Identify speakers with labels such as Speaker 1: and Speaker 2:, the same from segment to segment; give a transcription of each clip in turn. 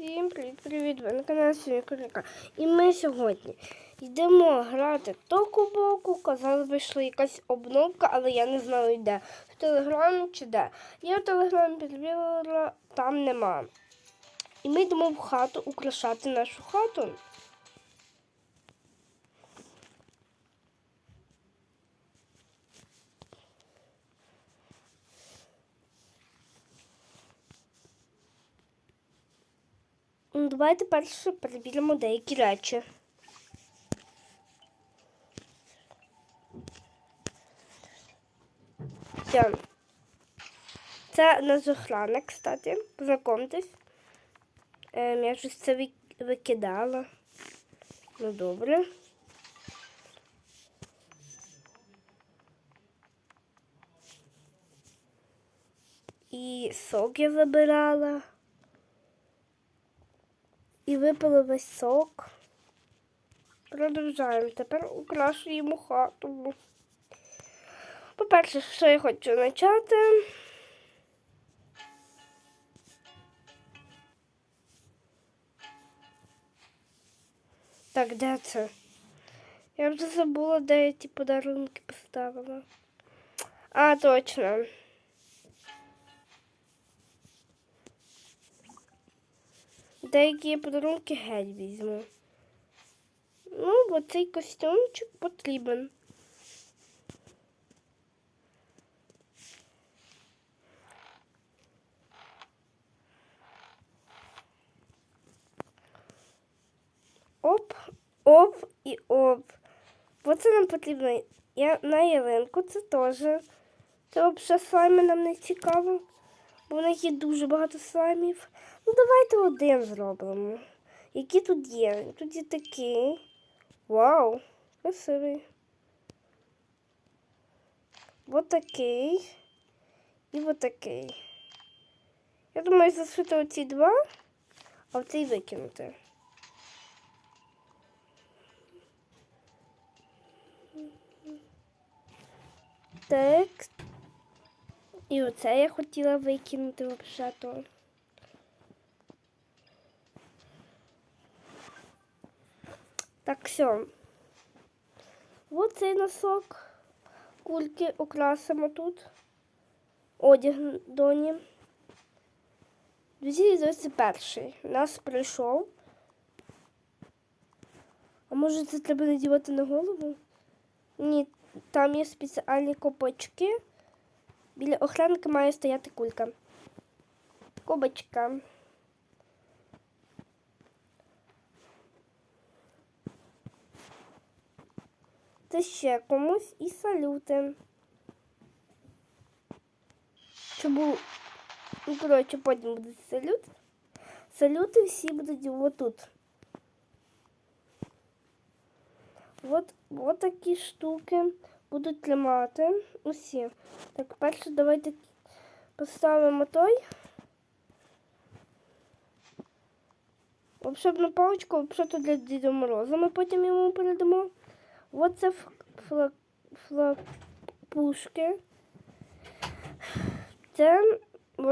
Speaker 1: Всім привіт-привіт! Ви на каналі Сім'я І ми сьогодні йдемо грати току-боку. Казали, вийшла якась обновка, але я не знаю де. В телеграмі чи де. Я в телеграмі підвірила, там нема. І ми йдемо в хату украшати нашу хату. Ну, Давайте перше перевіримо деякі речі. Все. Це наш охранник, кстати. Познайомтесь. Ем, я щось це викидала. Ну добре. І сок я вибирала. Випили весь сок. Продовжаємо. Тепер украшуємо хату. По-перше, що я хочу почати. Так, де це? Я вже забула, де я ті подарунки поставила. А, точно. Деякі подарунки геть візьму. Ну, бо цей костюмчик потрібен. Оп, оп і оп. Оце нам потрібно. Я на ялинку це теж. Це взагалі слайми нам не цікаво. Бо в них є дуже багато слаймів. Ну, давайте один зробимо. Які тут є? Тут є такий. Вау! Красивий. Вот такий. І вот такий. Я думаю, зашити оці два, а оцей викинути. Так. І оце я хотіла викинути взагалі. Так, все. Вот цей носок. Кульки украсимо тут. Одяг доні. 2021 у нас прийшов. А може це треба надівати на голову? Ні, там є спеціальні копочки. Біля охранника має стояти кулька. Кобочка. Це ще комусь і салюти. Щоб був... Ну, коротше, потім буде салют. Салюти всі будуть отут. От, от такі штуки будуть тримати усі. Так, перше давайте поставимо той. Волшебну паличку, взагалі для Діда Мороза. Ми потім йому передамо. От це фла, фла. Це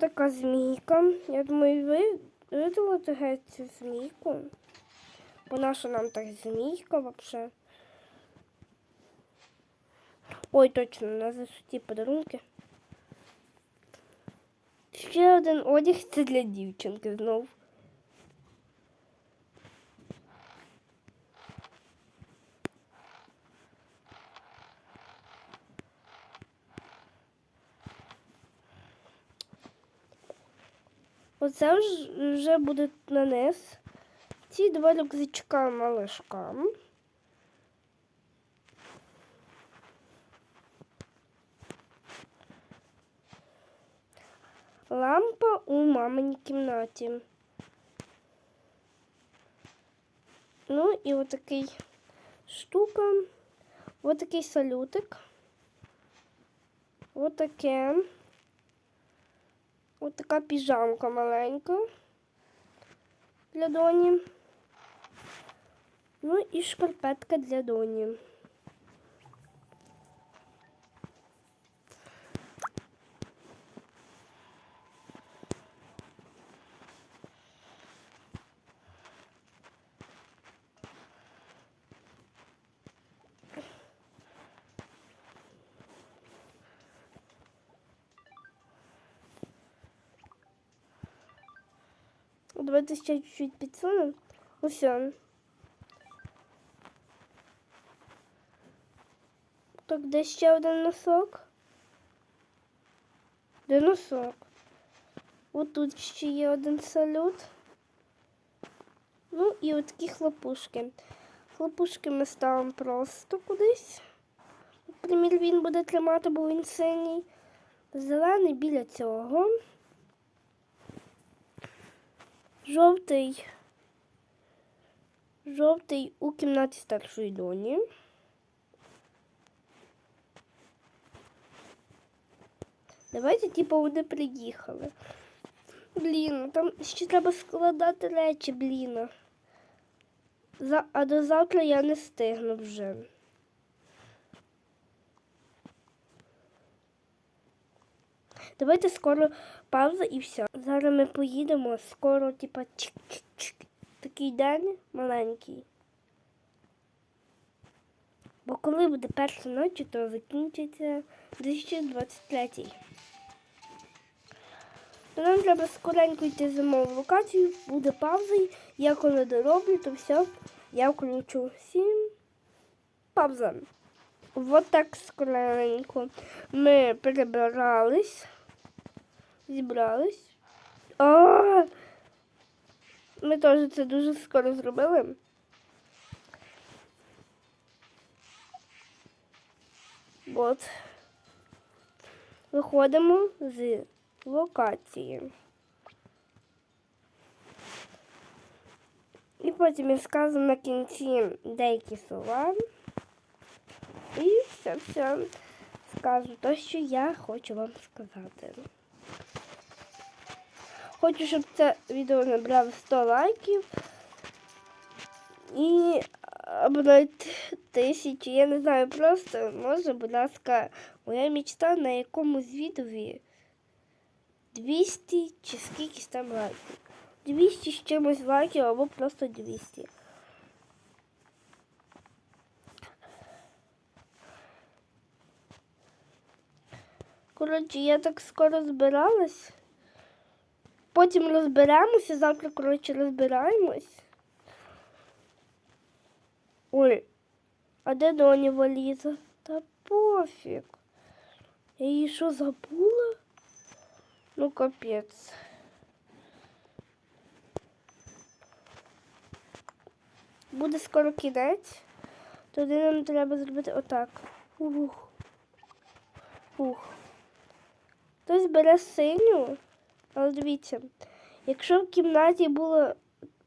Speaker 1: така змійка. Я думаю, ви видалите геть цю змійку. Бо наша нам так змійка взагалі. Ой, точно, на зашиті подарунки. Ще один одяг це для дівчинки знов. Оце вже- буде на низ. Ці два рюкзачка малышкам. У кімнаті. Ну і отакий штука. Отакий салютик. Отаке. Ось така піжамка маленька для доні. Ну і шкарпетка для доні. Давайте ще чуть-чуть підсунемо. Усе. Так, де ще один носок? Де носок? От тут ще є один салют. Ну і от такі хлопушки. Хлопушки ми ставимо просто кудись. Наприклад, він буде тримати, бо він синій. Зелений біля цього. Жовтий. Жовтий у кімнаті старшої доні. Давайте, типу, вони приїхали. Блін, там ще треба складати речі, блін. За... А до завтра я не встигну вже. Давайте скоро пауза і все. Зараз ми поїдемо, скоро, типа, чик-чик-чик. Такий день маленький. Бо коли буде перша ночі, то закінчиться 2023. То нам треба скоренько йти зимову локацію, буде пауза. Я коли дороблю, то все, я включу всім. Пауза. Вот так скоренько. Ми перебирались, зібрались. А! Ми теж це дуже скоро зробили. От. Виходимо з локації. І потім я скажу на кінці деякі слова. І все, все скажу те, що я хочу вам сказати. Хочу, щоб це відео набрало 100 лайків. І навіть тисячі, я не знаю, просто може, будь ласка, моя мечта на якомусь відео 200 чи скільки там лайків. 200 з чимось лайків або просто 200. Коротше, я так скоро збиралась. Потім розберемося, завтра, коротше, розбираємось. Ой, а де доня валіза? Та пофіг. Я її що забула? Ну, капець. Буде скоро кінець. Тоді нам треба зробити отак. Ух. Ух. Хтось бере синю, але дивіться, якщо в кімнаті було,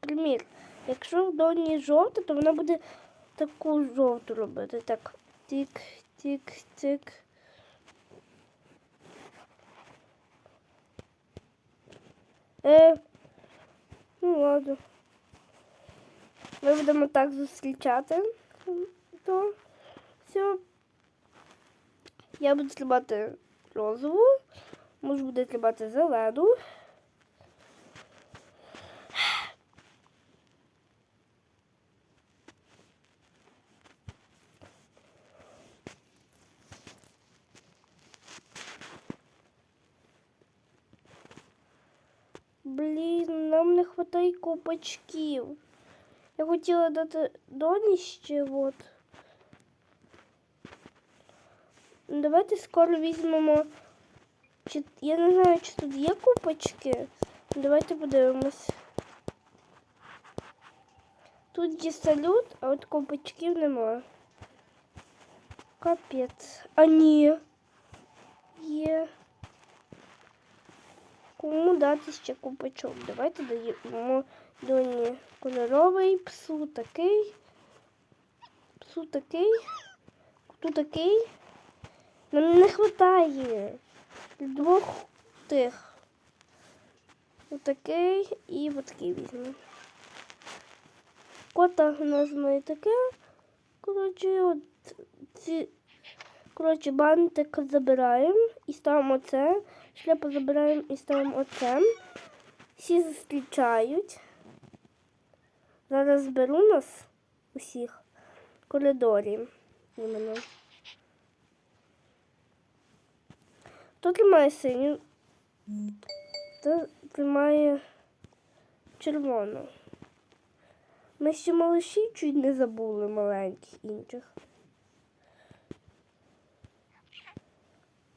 Speaker 1: примір, якщо в доні жовта, то вона буде таку жовту робити. Так, тик, тик, тик. Е, ну ладно. Ми будемо так зустрічати. То все. Я буду тримати розову, муж буде тримати зелену. Блін, нам не вистачає купочків. Я хотіла дати доні ще от. Давайте скоро візьмемо. Чи, я не знаю, чи тут є купочки. Давайте подивимось. Тут є салют, а от купочків немає. Капець. А ні. Є. Кому дати ще купочок? Давайте даємо доні кольоровий, псу такий, псу такий, коту такий. Нам не вистачає двох тих. Отакий і отакий візьмемо. Кота у нас має таке. Коротше, от ці коротше, бантик забираємо і ставимо це. Шляпу забираємо і ставимо оце. Всі зустрічають. Зараз зберу нас усіх в коридорі. Іменно. Хто тримає синю? Хто тримає червону. Ми ще малыші чуть не забули маленьких інших.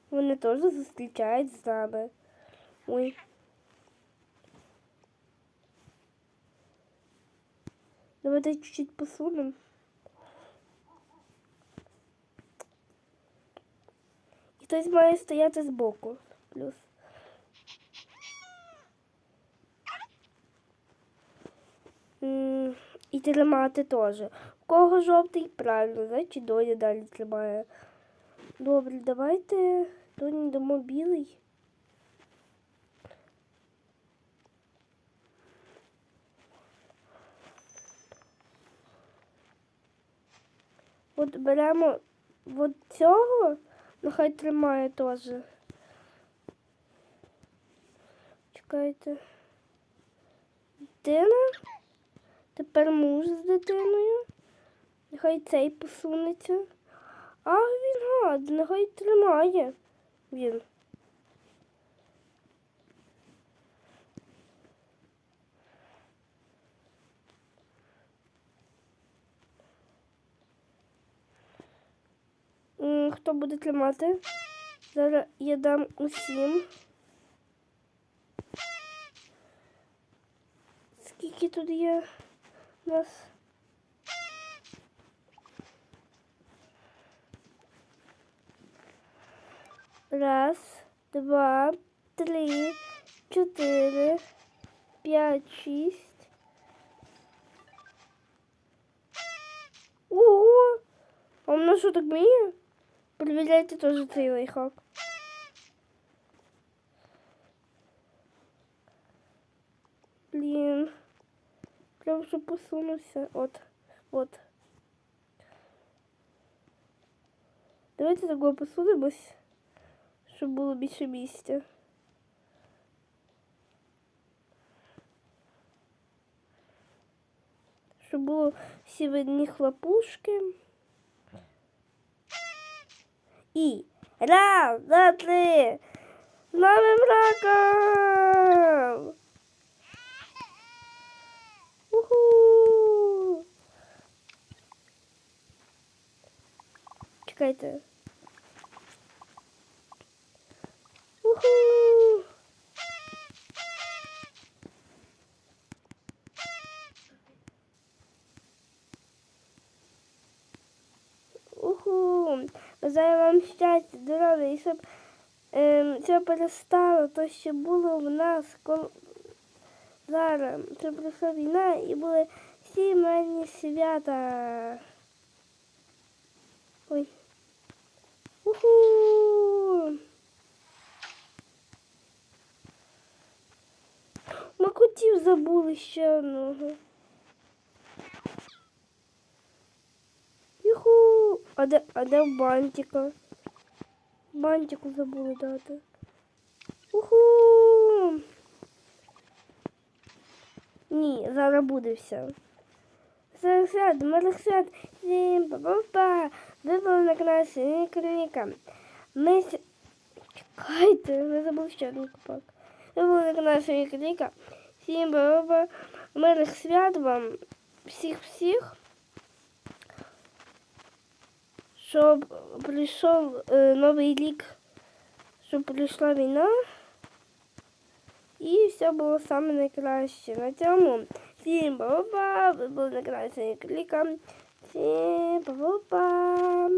Speaker 1: Вони теж зустрічають з нами. Ой. Давайте чуть-чуть посунемо. Хтось має стояти збоку. Плюс. І тримати теж. У кого жовтий, правильно, значить доня далі тримає. Добре, давайте доні дамо білий. От беремо от цього, нехай тримає теж. Чекайте. Дитина. Тепер муж з дитиною. Нехай цей посунеться. А він гад, нехай тримає він. Хто буде тримати? Зараз я дам усім. Скільки тут є нас? Раз, два, три, чотири, п'ять, шість. Ого! А воно що так вміє? Перевіряйте теж цей лайфхак. Блін. Прям щоб посунувся. От. От. Давайте такого посунимось, щоб було більше місця. Щоб було всі видні хлопушки. І раз, два, три. З Новим роком! Уху! Чекайте. Уху! Уху! Бажаю вам щастя, здоров'я і щоб ем, це перестало, то що було в нас коли зараз. Це пройшла війна і були всі мирні свята. Ой. Уху! Ми котів забули ще одного. А де, а де бантика? Бантику забули дати. Уху! Ні, зараз буде все. Зараз свят, всім па-па-па. Ви були на каналі Сині Клініка. Ми с... Чекайте, ви забув ще один купок. Ви були на каналі Сині Клініка. Всім па-па-па. Мирних свят вам. Всіх-всіх. Щоб прийшов е, новий рік, щоб прийшла війна. І все було саме найкраще. На цьому всім ба-ба-ба, ви були на каналі Синя Кліка. Всім па-па.